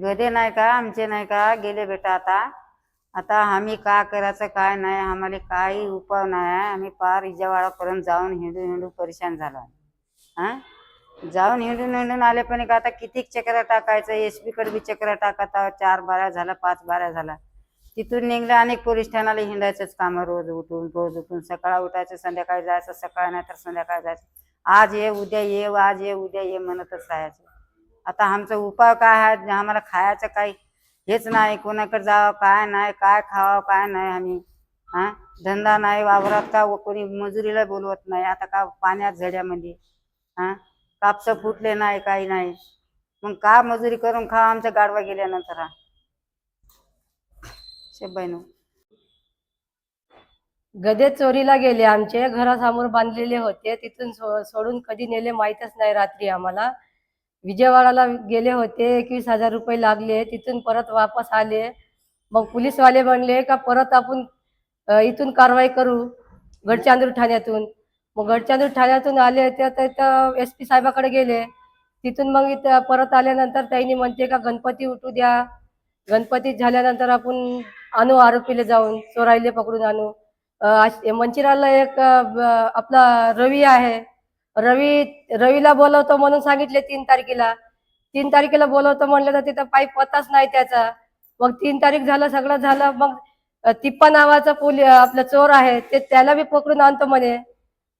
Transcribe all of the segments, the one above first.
गदे नाही का आमचे नाही का गेले बेटा आता. आता आम्ही का करायचं काय नाही आम्हाला काही उपाय नाही. आहे आम्ही पार इजावाडापर्यंत जाऊन हिंडून हिंडून परेशान झालो हा? जाऊन हिंडून हिंडून आले पण का आता किती चक्र टाकायचं? एस पी कडे बी चक्र टाकता चार बाऱ्या झाला पाच बाऱ्या झाला. तिथून निघलं अनेक पोलीस ठाण्याला हिंडायचंच काम रोज उठून रोज उठून. सकाळ उठायचं संध्याकाळी जायचं सकाळ नाही तर संध्याकाळी जायचं. आज ये उद्या ये आज ये उद्या ये म्हणतच राहायचं. आता आमचा उपाय काय आहे? आम्हाला खायचं काही हेच नाही. कोणाकडे जावं काय नाही काय खावं काय नाही आम्ही. हा? धंदा नाही वावरात का कोणी मजुरीला बोलवत नाही. आता का पाण्यात झड्यामध्ये? हा? कापस फुटले नाही काही नाही. मग का मजुरी करून खा आमच्या गाडवा गेल्यानंतर? हा शेबाईनो गदे चोरीला गेले. आमचे घरासमोर बांधलेले होते. तिथून सो- सोडून कधी नेले माहीतच नाही रात्री आम्हाला. विजयवाडाला गेले होते एकवीस हजार रुपये लागले तिथून परत वापस आले. मग पोलीसवाले म्हणले का परत आपण इथून कारवाई करू गडचांदूर ठाण्यातून. मग गडचांदूर ठाण्यातून आले ते तर एस पी साहेबाकडे गेले. तिथून मग इथं परत आल्यानंतर त्यांनी म्हणते का गणपती उठू द्या. गणपती झाल्यानंतर आपण आणू आरोपीला जाऊन चोराईले पकडून आणू. मंचिराला एक आपला रवी आहे. रवी रवीला बोलवतो म्हणून सांगितले तीन तारखेला. तीन तारखेला बोलवतो म्हणलं तर तिथं पाईप पत्ताच नाही त्याचा. मग तीन तारीख झालं सगळं झालं मग तिप्पा नावाचा पोली आपला चोर आहे ते त्याला बी पकडून आणतो म्हणे.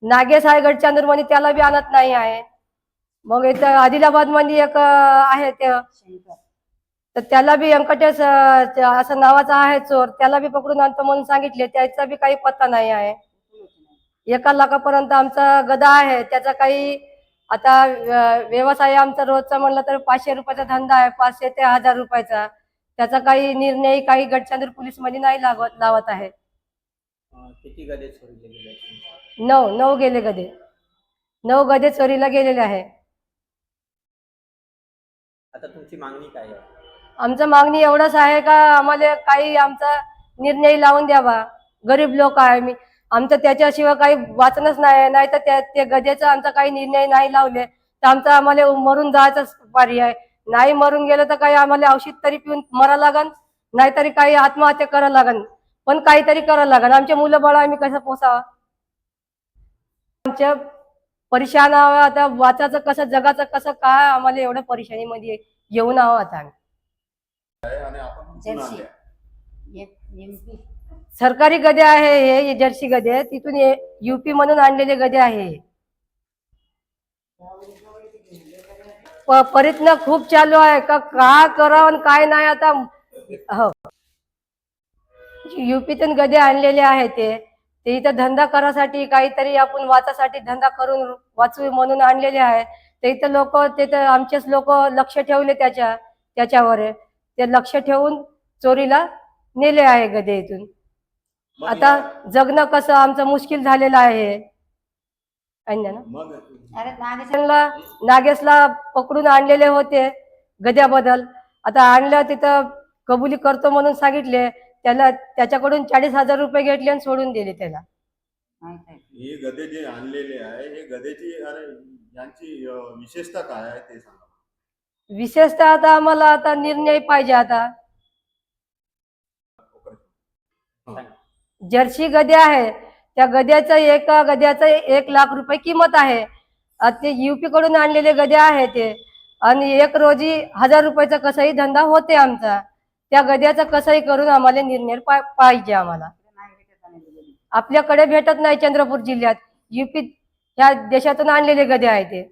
नागेश आहे गडचांदूर म्हणे त्याला बी आणत नाही आहे. मग इथं आदिलाबादमध्ये एक आहे ते. तर त्याला बी व्यंकटेश असं नावाचा आहे चोर त्याला बी पकडून आणतो म्हणून सांगितले त्याचा बी काही पत्ता नाही आहे. एका लाखापर्यंत आमचा गदा आहे. त्याचा काही आता व्यवसाय आमचा रोजचा म्हणलं तर पाचशे रुपयाचा धंदा आहे. पाचशे ते हजार रुपयाचा. त्याचा काही निर्णय काही गडचंद्र पोलीसमध्ये नाही लागवत लावत आहे. किती गदे चोरीले गेले तुमचे? नऊ नऊ गेले गदे. नऊ गदे चोरीला गेलेले आहे. आता तुमची मागणी काय आहे? आमचं मागणी एवढंच आहे का आम्हाला काही आमचा निर्णय लावून द्यावा. गरीब लोक आहे. मी आमचं त्याच्याशिवाय काही वाचनच नाही नाही तर त्या त्या गद्याचा आमचा काही निर्णय नाही लावले. तर आमचा आम्हाला मरून जायचाच पर्याय नाही मरून गेलं तर काही आम्हाला औषध तरी पिऊन मरा लागन. नाहीतरी काही आत्महत्या करावं लागन. पण काहीतरी करावं लागन. आमचे मुलं बाळ आम्ही कसं पोसावं? आमच्या परेशान आहोत. आता वाचाचं कसं जगाचं कसं काय आम्हाला एवढं परेशानीमध्ये येऊन आहोत आता आम्ही जर्सी एम पी. सरकारी गदे आहे हे जर्सी गदे तिथून युपी म्हणून आणलेले गदे आहे प- प्रयत्न खूप चालू आहे. का काय करावं आणि काय नाही आता. हो. युपीतून गदे आणलेले आहे ते. ते इथं धंदा करासाठी काहीतरी आपण वाचासाठी धंदा करून वाचू म्हणून आणलेले आहे. ते इथं लोक तिथं आमचेच लोक लक्ष ठेवले त्याच्या त्याच्यावर. ते लक्ष ठेवून चोरीला नेले आहे गदे इथून. आता जगणं कसं आमचं मुश्किल झालेलं आहे. अन्य ना? मग अरे नागेश त्यांना नागेशला पकडून आणलेले होते गद्याबद्दल. आता आणलं तिथं कबुली करतो म्हणून सांगितले. त्याला त्याच्याकडून चाळीस हजार रुपये घेतले आणि सोडून दिले त्याला. हे गदे जे आणलेले आहे हे गदेची अरे यांची विशेषता काय आहे ते सांगा. विशेषतः आता आम्हाला आता निर्णय पाहिजे आता. जर्सी गद्या आहे. त्या गद्याचं एका गद्याचं एक लाख रुपये किंमत आहे. ते युपी कडून आणलेले गद्या आहे ते. आणि एक रोजी हजार रुपयाचा कसाही धंदा होते आमचा. त्या गद्याचा कसाही करून आम्हाला निर्णय पाहिजे आम्हाला. आपल्याकडे भेटत नाही चंद्रपूर जिल्ह्यात. युपी ह्या देशातून आणलेले गदे आहे ते.